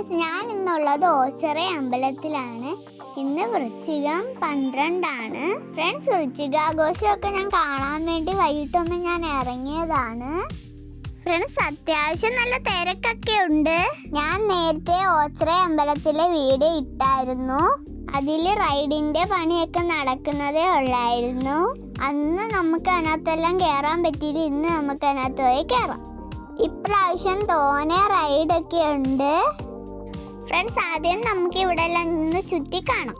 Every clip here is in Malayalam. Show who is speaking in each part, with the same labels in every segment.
Speaker 1: ഫ്രണ്ട്സ് ഞാൻ ഇന്നുള്ളത് ഓച്ചറ അമ്പലത്തിലാണ്. ഇന്ന് വൃശ്ചികം പന്ത്രണ്ടാണ്. ഫ്രണ്ട്സ് വൃശ്ചികാഘോഷമൊക്കെ ഞാൻ കാണാൻ വേണ്ടി വൈകിട്ടൊന്ന് ഞാൻ ഇറങ്ങിയതാണ്. ഫ്രണ്ട്സ് അത്യാവശ്യം നല്ല തിരക്കൊക്കെ ഉണ്ട്. ഞാൻ നേരത്തെ ഓച്ചറ അമ്പലത്തിലെ വീഡിയോ ഇട്ടായിരുന്നു. അതിൽ റൈഡിന്റെ പണിയൊക്കെ നടക്കുന്നതേ ഉള്ളായിരുന്നു. അന്ന് നമുക്ക് അതിനകത്തെല്ലാം കയറാൻ പറ്റിയില്ല. ഇന്ന് നമുക്ക് അതിനകത്ത് പോയി കയറാം ഇപ്രാവശ്യം തോനെ റൈഡൊക്കെ ഉണ്ട്. ഫ്രണ്ട്സ് ആദ്യം നമുക്ക് ഇവിടെ എല്ലാം ഒന്ന് ചുറ്റി കാണാം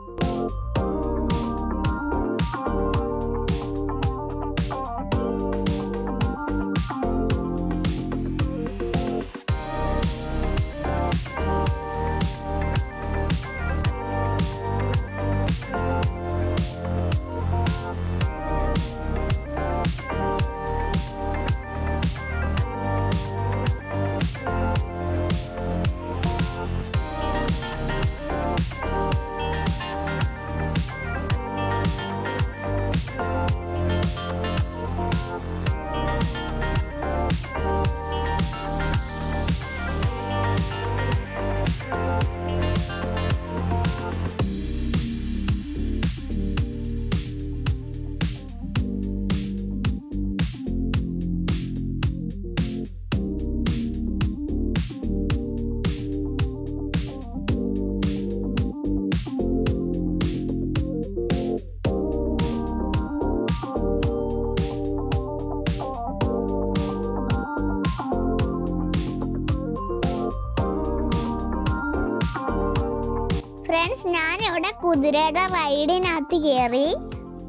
Speaker 1: ഫ്രണ്ട്സ് ഞാൻ ഇവിടെ കുതിരയുടെ റൈഡിനകത്ത് കയറി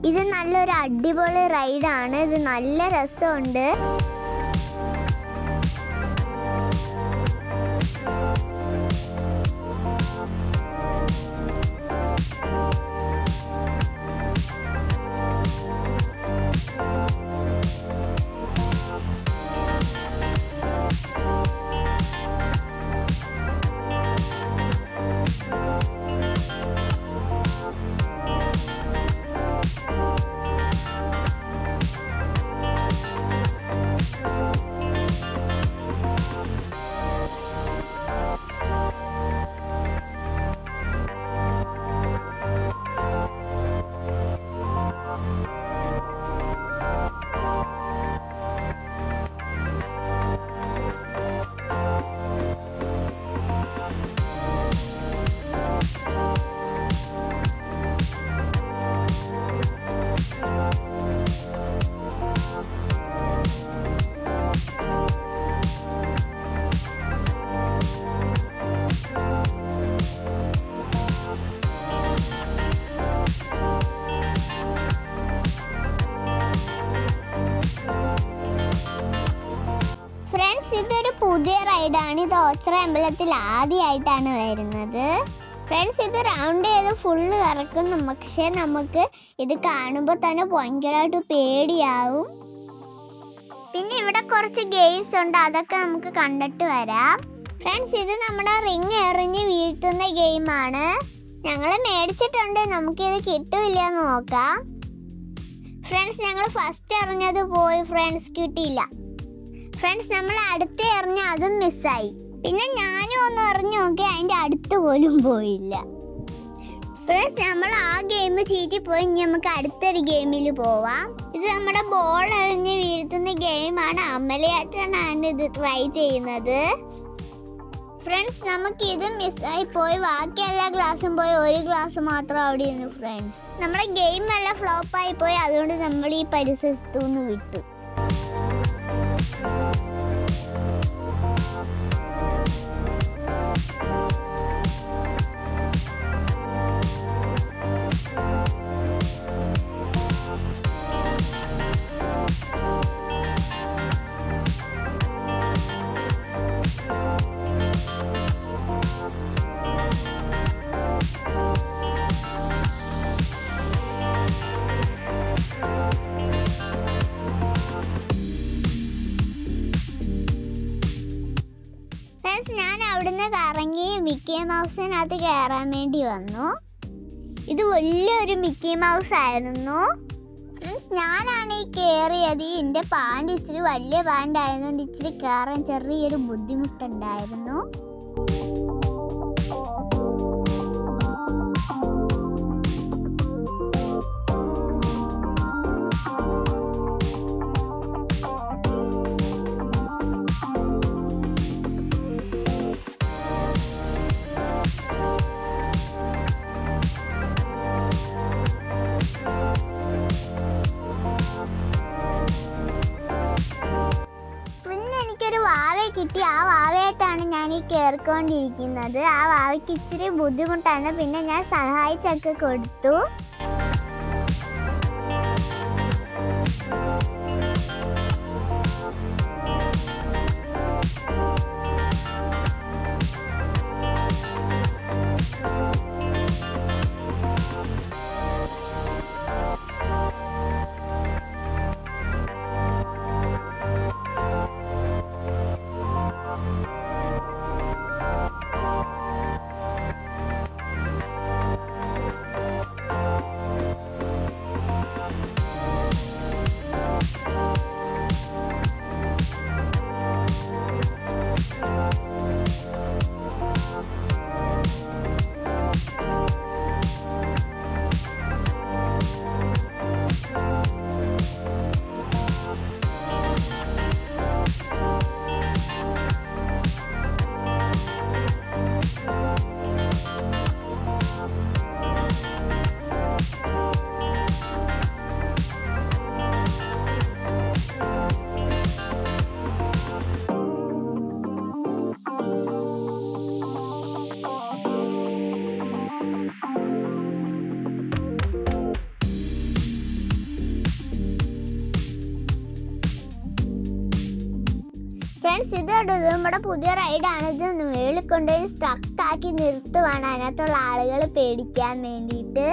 Speaker 1: ഇത് നല്ലൊരു അടിപൊളി റൈഡാണ് ഇത് നല്ല രസമുണ്ട്. റൈഡാണ് ഇത് ഓച്ചറ അമ്പലത്തിൽ ആദ്യമായിട്ടാണ് വരുന്നത്. ഫ്രണ്ട്സ് ഇത് റൗണ്ട് ചെയ്ത് ഫുള്ള് കറക്കുന്നു പക്ഷേ നമുക്ക് ഇത് കാണുമ്പോൾ തന്നെ ഭയങ്കരമായിട്ട് പേടിയാവും. പിന്നെ ഇവിടെ കുറച്ച് ഗെയിംസ് ഉണ്ട്. അതൊക്കെ നമുക്ക് കണ്ടിട്ട് വരാം. ഫ്രണ്ട്സ് ഇത് നമ്മുടെ റിങ് എറിഞ്ഞ് വീഴ്ത്തുന്ന ഗെയിമാണ് ഞങ്ങൾ മേടിച്ചിട്ടുണ്ട്. നമുക്കിത് കിട്ടില്ല നോക്കാം. ഫ്രണ്ട്സ് ഞങ്ങൾ ഫസ്റ്റ് എറിഞ്ഞത് പോയി ഫ്രണ്ട്സ് കിട്ടിയില്ല. ഫ്രണ്ട്സ് നമ്മൾ അടുത്ത് എറിഞ്ഞ അതും മിസ്സായി പിന്നെ ഞാനും ഒന്ന് എറിഞ്ഞു നോക്കി അതിന്റെ അടുത്ത് പോലും പോയില്ല. ഫ്രണ്ട്സ് നമ്മൾ ആ ഗെയിം ചീറ്റി പോയി ഇനി നമുക്ക് അടുത്തൊരു ഗെയിമിൽ പോവാം. ഇത് നമ്മുടെ ബോൾ എറിഞ്ഞ് വീഴ്ത്തുന്ന ഗെയിമാണ് അമലയാട്ടാണ് ഇത് ട്രൈ ചെയ്യുന്നത്. ഫ്രണ്ട്സ് നമുക്ക് ഇത് മിസ്സായി പോയി. ബാക്കി എല്ലാ ഗ്ലാസും പോയി. ഒരു ഗ്ലാസ് മാത്രം അവിടെ ഇരുന്നു ഫ്രണ്ട്സ് നമ്മുടെ ഗെയിം എല്ലാം ഫ്ലോപ്പായി പോയി. അതുകൊണ്ട് നമ്മൾ ഈ പരിസരത്തു നിന്ന് വിട്ടു. മൗസിനകത്ത് കയറാൻ വേണ്ടി വന്നു. ഇത് വലിയൊരു മിക്കി മൗസ് ആയിരുന്നു. ഫ്രണ്ട്സ് ഞാനാണ് ഈ കയറിയത് എന്റെ പാന്റ് ഇച്ചിരി വലിയ പാന്റ് ആയതുകൊണ്ട് ഇച്ചിരി കയറാൻ ചെറിയൊരു ബുദ്ധിമുട്ടുണ്ടായിരുന്നു. ഈ കയറിക്കൊണ്ടിരിക്കുന്നത് ആ വാവയ്ക്ക് ഇച്ചിരി ബുദ്ധിമുട്ടാണ്. പിന്നെ ഞാൻ സഹായിച്ചൊക്കെ കൊടുത്തു. ഇത് നമ്മുടെ പുതിയ റൈഡാണ് ഇത് മേളിൽ കൊണ്ടുപോയി സ്ട്രക്ക് ആക്കി നിർത്തുവാണ്. അതിനകത്തുള്ള ആളുകൾ പേടിക്കാൻ വേണ്ടിയിട്ട്.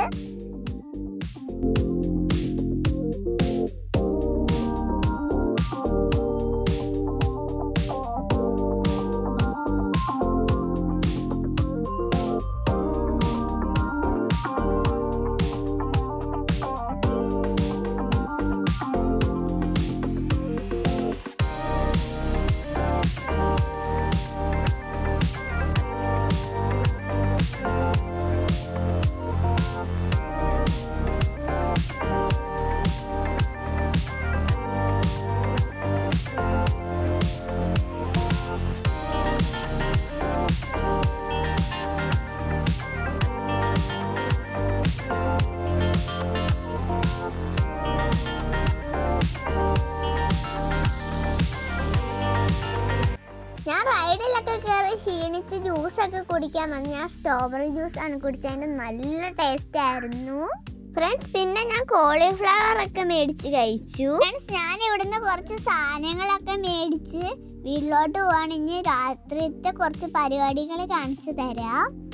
Speaker 1: കുടിക്കാൻ വന്ന് ഞാൻ സ്ട്രോബെറി ജ്യൂസ് ആണ് കുടിച്ചതിന് നല്ല ടേസ്റ്റ് ആയിരുന്നു. ഫ്രണ്ട്സ് പിന്നെ ഞാൻ കോളിഫ്ലവർ ഒക്കെ മേടിച്ച് കഴിച്ചു. ഫ്രണ്ട്സ് ഞാൻ ഇവിടുന്ന് കുറച്ച് സാധനങ്ങളൊക്കെ മേടിച്ച് വീട്ടിലോട്ട് പോവാണ്. രാത്രിത്തെ കുറച്ച് പരിപാടികൾ കാണിച്ചു തരാം.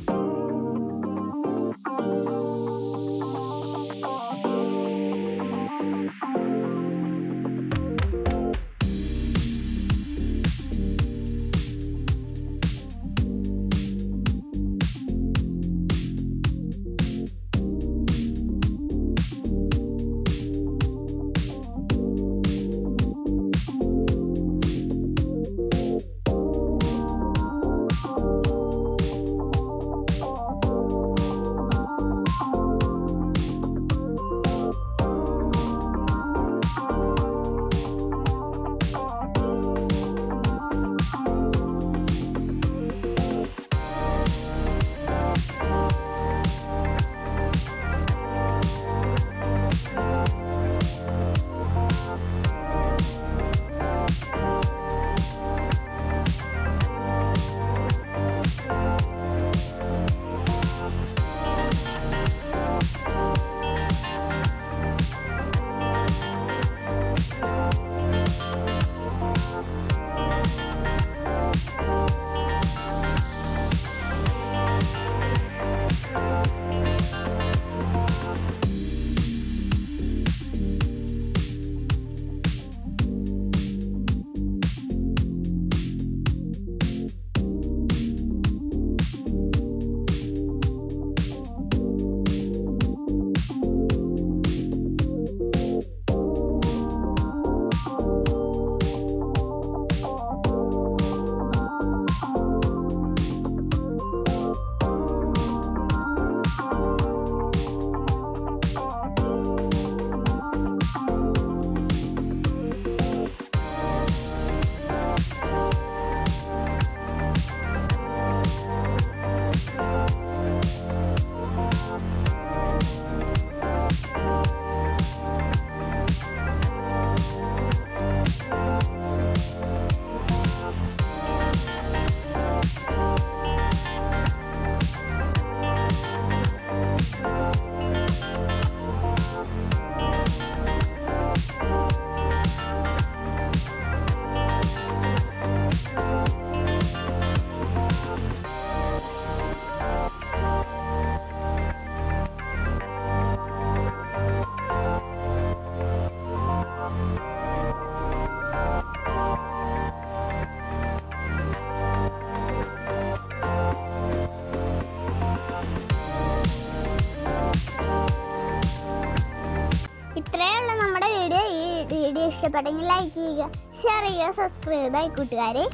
Speaker 1: ഇഷ്ടപ്പെട്ടെങ്കിൽ ലൈക്ക് ചെയ്യുക ഷെയർ ചെയ്യുക സബ്സ്ക്രൈബ് ആയി കൂട്ടുകാരെ.